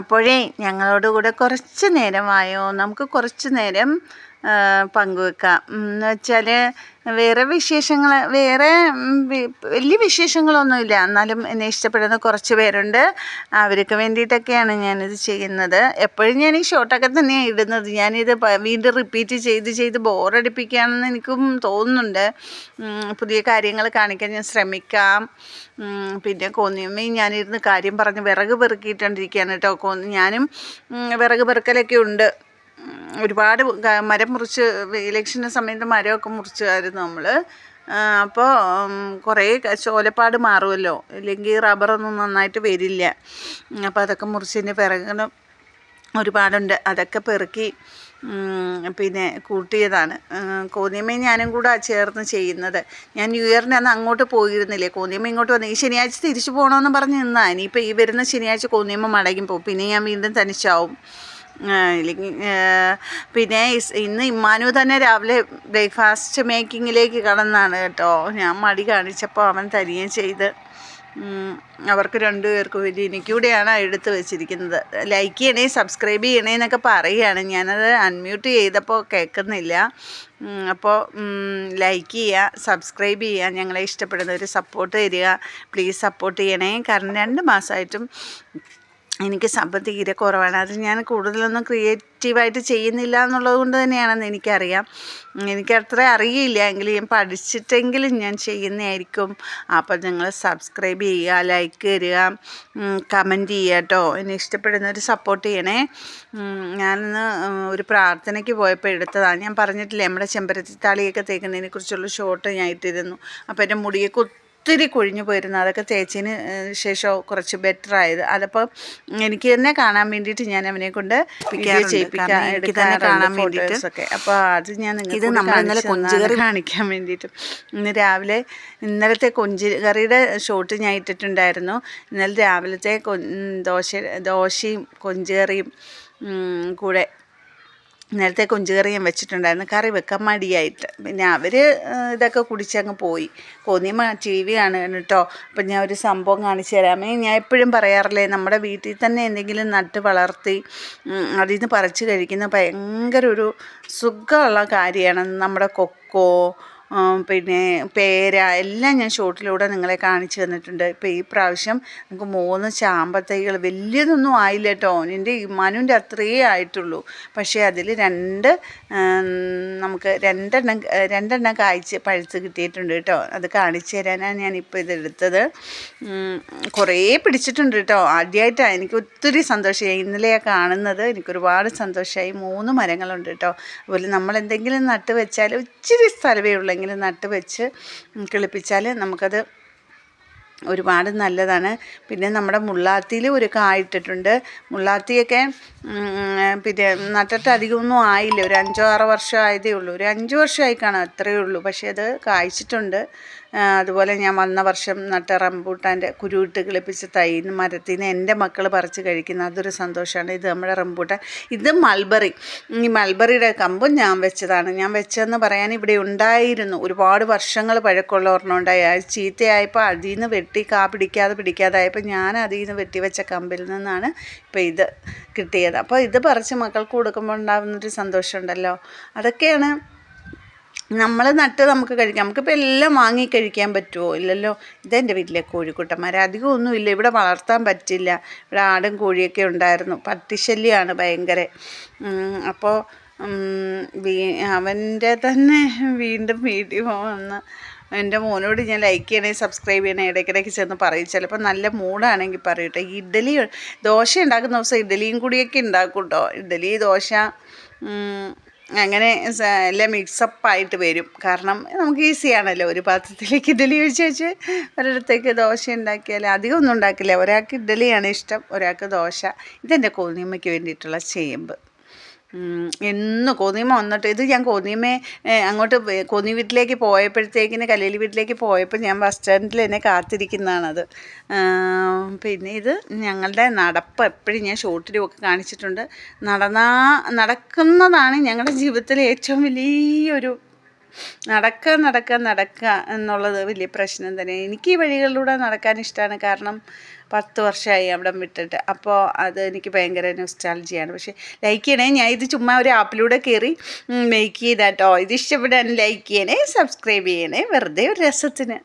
അപ്പോഴേ ഞങ്ങളോട് കൂടെ കുറച്ച് നേരമായോ നമുക്ക് കുറച്ച് നേരം പങ്കുവെക്കാം. എന്ന് വെച്ചാൽ വേറെ വിശേഷങ്ങൾ വേറെ വലിയ വിശേഷങ്ങളൊന്നുമില്ല. എന്നാലും എന്നെ ഇഷ്ടപ്പെടുന്ന കുറച്ച് പേരുണ്ട്. അവർക്ക് വേണ്ടിയിട്ടൊക്കെയാണ് ഞാനിത് ചെയ്യുന്നത്. എപ്പോഴും ഞാൻ ഈ ഷോട്ടൊക്കെ തന്നെയാണ് ഇടുന്നത്. ഞാനിത് വീണ്ടും റിപ്പീറ്റ് ചെയ്ത് ചെയ്ത് ബോറടിപ്പിക്കുകയാണെന്ന് എനിക്കും തോന്നുന്നുണ്ട്. പുതിയ കാര്യങ്ങൾ കാണിക്കാൻ ഞാൻ ശ്രമിക്കാം. പിന്നെ കോന്നിയമ്മയും ഞാനിരുന്ന് കാര്യം പറഞ്ഞ് വിറക് പെറുക്കിയിട്ടുണ്ടിരിക്കുകയാണ് കേട്ടോ. കോന്നി ഞാനും വിറക് പെറുക്കലൊക്കെ ഉണ്ട്. ഒരുപാട് മരം മുറിച്ച് ഇലക്ഷന്റെ സമയത്ത് മരമൊക്കെ മുറിച്ചായിരുന്നു നമ്മൾ അപ്പോൾ കുറേ ചോലപ്പാട് മാറുമല്ലോ ഇല്ലെങ്കിൽ റബ്ബറൊന്നും നന്നായിട്ട് വരില്ല. അപ്പോൾ അതൊക്കെ മുറിച്ചതിന്റെ പിറകണം ഒരുപാടുണ്ട്. അതൊക്കെ പെറുക്കി പിന്നെ കൂട്ടിയതാണ്. കോന്നിയമ്മയും ഞാനും കൂടെ ചേർന്ന് ചെയ്യുന്നത്. ഞാൻ ന്യൂ ഇയറിന് അന്ന് അങ്ങോട്ട് പോയിരുന്നില്ലേ? കോന്നിയമ്മ ഇങ്ങോട്ട് വന്നു ഈ ശനിയാഴ്ച തിരിച്ചു പോകണമെന്ന് പറഞ്ഞ് നിന്നാണ് ഇനിയിപ്പോൾ ഈ വരുന്ന ശനിയാഴ്ച കോന്നിയമ്മ മടങ്ങി പോകും പിന്നെ ഞാൻ വീണ്ടും തനിച്ചാവും. പിന്നെ ഇന്ന് ഇമ്മാനു തന്നെ രാവിലെ ബ്രേക്ക്ഫാസ്റ്റ് മേക്കിങ്ങിലേക്ക് കടന്നാണ് കേട്ടോ. ഞാൻ മടി കാണിച്ചപ്പോൾ അവൻ തനിയെ ചെയ്ത്. അവർക്ക് രണ്ടുപേർക്കും വേണ്ടി എനിക്കൂടെയാണ് എടുത്ത് വെച്ചിരിക്കുന്നത്. ലൈക്ക് ചെയ്യണേ സബ്സ്ക്രൈബ് ചെയ്യണേ എന്നൊക്കെ പറയുകയാണ്. ഞാനത് അൺമ്യൂട്ട് ചെയ്തപ്പോൾ കേൾക്കുന്നില്ല. അപ്പോൾ ലൈക്ക് ചെയ്യുക സബ്സ്ക്രൈബ് ചെയ്യുക ഞങ്ങളെ ഇഷ്ടപ്പെടുന്നവർ സപ്പോർട്ട് തരിക. പ്ലീസ് സപ്പോർട്ട് ചെയ്യണേ. കാരണം രണ്ട് മാസമായിട്ടും എനിക്ക് ശബ്ദം തീരെ കുറവാണ്. അത് ഞാൻ കൂടുതലൊന്നും ക്രിയേറ്റീവായിട്ട് ചെയ്യുന്നില്ല എന്നുള്ളത് കൊണ്ട് തന്നെയാണെന്ന് എനിക്കറിയാം. എനിക്ക് അത്ര അറിയില്ല. എങ്കിലും ഞാൻ പഠിച്ചിട്ടെങ്കിലും ഞാൻ ചെയ്യുന്നതായിരിക്കും. അപ്പോൾ നിങ്ങൾ സബ്സ്ക്രൈബ് ചെയ്യുക ലൈക്ക് തരിക കമന്റ് ചെയ്യുക കേട്ടോ. എന്നെ ഇഷ്ടപ്പെടുന്നവർ സപ്പോർട്ട് ചെയ്യണേ. ഞാനിന്ന് ഒരു പ്രാർത്ഥനയ്ക്ക് പോയപ്പോൾ എടുത്തതാണ്. ഞാൻ പറഞ്ഞിട്ടില്ലേ നമ്മുടെ ചെമ്പരത്തി താളിയൊക്കെ തേക്കുന്നതിനെക്കുറിച്ചുള്ള ഷോട്ട് ഞാൻ ഇട്ടിരുന്നു. അപ്പോൾ എന്റെ മുടിയൊക്കെ ഒത്തിരി കൊഴിഞ്ഞു പോയിരുന്നു. അതൊക്കെ തേച്ചതിന് ശേഷം കുറച്ച് ബെറ്റർ ആയത്. അതപ്പോൾ എനിക്ക് തന്നെ കാണാൻ വേണ്ടിയിട്ട് ഞാൻ അവനെ കൊണ്ട് കാണാൻ വേണ്ടിയിട്ടൊക്കെ അപ്പോൾ അത് ഞാൻ ഇത് ഇന്നലെ കൊഞ്ചുകറി കാണിക്കാൻ വേണ്ടിയിട്ട്. ഇന്ന് രാവിലെ ഇന്നലത്തെ കൊഞ്ച് കറിയുടെ ഷോട്ട് ഞാൻ ഇട്ടിട്ടുണ്ടായിരുന്നു. ഇന്നലെ രാവിലത്തെ ദോശ ദോശയും കൊഞ്ചുകറിയും കൂടെ നേരത്തെ കൊഞ്ചുകറി ഞാൻ വെച്ചിട്ടുണ്ടായിരുന്നു. കറി വെക്കാൻ മടിയായിട്ട്. പിന്നെ അവർ ഇതൊക്കെ കുടിച്ചങ്ങ് പോയി. കോന്നിയമ്മ ടി വി കാണുകയാണ് കേട്ടോ അപ്പം ഞാൻ ഒരു സംഭവം കാണിച്ചു തരാമേ ഞാൻ എപ്പോഴും പറയാറില്ലേ നമ്മുടെ വീട്ടിൽ തന്നെ എന്തെങ്കിലും നട്ട് വളർത്തി അതിൽ നിന്ന് പറിച്ച് കഴിക്കുന്ന ഭയങ്കര ഒരു സുഖമുള്ള കാര്യമാണ്. നമ്മുടെ കൊക്കോ പിന്നെ പേര എല്ലാം ഞാൻ ഷോട്ടിലൂടെ നിങ്ങളെ കാണിച്ചു തന്നിട്ടുണ്ട്. ഇപ്പോൾ ഈ പ്രാവശ്യം നമുക്ക് മൂന്ന് ചാമ്പത്തൈകൾ വലിയതൊന്നും ആയില്ല കേട്ടോ. എന്റെ മനുവിന്റെ അത്രയേ ആയിട്ടുള്ളൂ. പക്ഷേ അതിൽ രണ്ട് നമുക്ക് രണ്ടെണ്ണം രണ്ടെണ്ണം കായ്ച്ച് പഴുത്ത് കിട്ടിയിട്ടുണ്ട് കേട്ടോ. അത് കാണിച്ചു തരാനാണ് ഞാനിപ്പോൾ ഇതെടുത്തത്. കുറേ പിടിച്ചിട്ടുണ്ട് കേട്ടോ. ആദ്യമായിട്ടാണ് എനിക്ക് ഒത്തിരി സന്തോഷമായി. ഇന്നലെയാണ് കാണുന്നത്. എനിക്കൊരുപാട് സന്തോഷമായി. മൂന്ന് മരങ്ങളുണ്ട് കേട്ടോ. അതുപോലെ നമ്മൾ എന്തെങ്കിലും നട്ട് വെച്ചാൽ ഇച്ചിരി സ്ഥലമേ ഉള്ളെങ്കിലും നട്ട് വെച്ച് കിളിപ്പിച്ചാൽ നമുക്കത് ഒരുപാട് നല്ലതാണ്. പിന്നെ നമ്മുടെ മുള്ളാത്തിയിൽ ഒരു കായിട്ടിട്ടുണ്ട് മുള്ളാത്തിയൊക്കെ പിന്നെ നട്ടിട്ട് അധികമൊന്നും ആയില്ല. ഒരു അഞ്ചോ ആറോ വർഷം ആയതേ ഉള്ളൂ. ഒരു അഞ്ച് വർഷമായി കാണാം അത്രയേ ഉള്ളൂ. പക്ഷേ അത് കായ്ച്ചിട്ടുണ്ട്. അതുപോലെ ഞാൻ വന്ന വർഷം നട്ട റംബൂട്ടാന്റെ കുരുവിട്ട് കിളിപ്പിച്ച തൈ മരത്തിൽ നിന്ന് എന്റെ മക്കൾ പറിച്ച് കഴിക്കുന്ന അതൊരു സന്തോഷമാണ്. ഇത് നമ്മുടെ റംബൂട്ടാൻ. ഇത് മൾബറി. ഈ മൾബറിയുടെ കമ്പും ഞാൻ വെച്ചതാണ്. ഞാൻ വെച്ചതെന്ന് പറയാൻ ഇവിടെ ഉണ്ടായിരുന്നു. ഒരുപാട് വർഷങ്ങൾ പഴക്കമുള്ള ഒരെണ്ണം ഉണ്ടായി. ചീത്തയായപ്പോൾ അതിൽ നിന്ന് വെട്ടി കാ പിടിക്കാതെ പിടിക്കാതായപ്പോൾ ഞാൻ അതിൽ നിന്ന് വെട്ടി വെച്ച കമ്പിൽ നിന്നാണ് ഇപ്പോൾ ഇത് കിട്ടിയത്. അപ്പോൾ ഇത് പറിച്ച് മക്കൾക്ക് കൊടുക്കുമ്പോൾ ഉണ്ടാകുന്നൊരു സന്തോഷമുണ്ടല്ലോ. അതൊക്കെയാണ് നമ്മൾ നട്ട് നമുക്ക് കഴിക്കാം. നമുക്കിപ്പോൾ എല്ലാം വാങ്ങി കഴിക്കാൻ പറ്റുമോ? ഇല്ലല്ലോ. ഇതെന്റെ വീട്ടിലെ കോഴിക്കുട്ടന്മാർ. അധികം ഒന്നുമില്ല ഇവിടെ വളർത്താൻ പറ്റില്ല. ഇവിടെ ആടും കോഴിയൊക്കെ ഉണ്ടായിരുന്നു. പട്ടിശല്യമാണ് ഭയങ്കര. അപ്പോൾ അവന്റെ തന്നെ വീണ്ടും വീഡിയോ വന്ന് എന്റെ മോനോട് ഞാൻ ലൈക്ക് ചെയ്യണേ സബ്സ്ക്രൈബ് ചെയ്യണേ ഇടയ്ക്കിടയ്ക്ക് ചെന്ന് പറയും. ചിലപ്പോൾ നല്ല മൂടാണെങ്കിൽ പറയട്ടെ. ഇഡ്ഡലി ദോശ ഉണ്ടാക്കുന്ന ദിവസം ഇഡ്ഡലിയും കൂടിയൊക്കെ ഉണ്ടാക്കും കേട്ടോ ഇഡ്ഡലി ദോശ അങ്ങനെ എല്ലാം മിക്സപ്പായിട്ട് വരും. കാരണം നമുക്ക് ഈസിയാണല്ലോ ഒരു പാത്രത്തിലേക്ക് ഇഡ്ഡലി ഒഴിച്ച് വെച്ച് ഒരിടത്തേക്ക് ദോശ ഉണ്ടാക്കിയാൽ അധികം ഒന്നും ഉണ്ടാക്കില്ല. ഒരാൾക്ക് ഇഡ്ഡലിയാണ് ഇഷ്ടം ഒരാൾക്ക് ദോശ. ഇതെന്റെ കോന്നിയമ്മയ്ക്ക് വേണ്ടിയിട്ടുള്ള ചേമ്പ്. എന്നും കൊതിമ വന്നിട്ട് ഇത് ഞാൻ കോന്നിയമ്മയെ അങ്ങോട്ട് കൊതി വീട്ടിലേക്ക് പോയപ്പോഴത്തേക്കിന് കല്ലേലി വീട്ടിലേക്ക് പോയപ്പോൾ ഞാൻ ബസ് സ്റ്റാൻഡിൽ എന്നെ കാത്തിരിക്കുന്നതാണത്. പിന്നെ ഇത് ഞങ്ങളുടെ നടപ്പ് എപ്പോഴും ഞാൻ ഷോർട്ടിലും ഒക്കെ കാണിച്ചിട്ടുണ്ട്. നടന്നാ നടക്കുന്നതാണ് ഞങ്ങളുടെ ജീവിതത്തിലെ ഏറ്റവും വലിയൊരു നടക്കുക നടക്കുക നടക്കുക എന്നുള്ളത് വലിയ പ്രശ്നം തന്നെ. എനിക്ക് ഈ വഴികളിലൂടെ നടക്കാൻ ഇഷ്ടമാണ് കാരണം പത്ത് വർഷമായി അവിടെ വിട്ടിട്ട്. അപ്പോൾ അത് എനിക്ക് ഭയങ്കര നൊസ്റ്റാൾജിയാണ് പക്ഷേ ലൈക്ക് ചെയ്യണേ ഞാൻ ഇത് ചുമ്മാ ഒരു ആപ്പിലൂടെ കയറി മേക്ക് ചെയ്താട്ടോ. ഇത് ഇഷ്ടപ്പെടാൻ ലൈക്ക് ചെയ്യണേ സബ്സ്ക്രൈബ് ചെയ്യണേ. വെറുതെ ഒരു രസത്തിന്.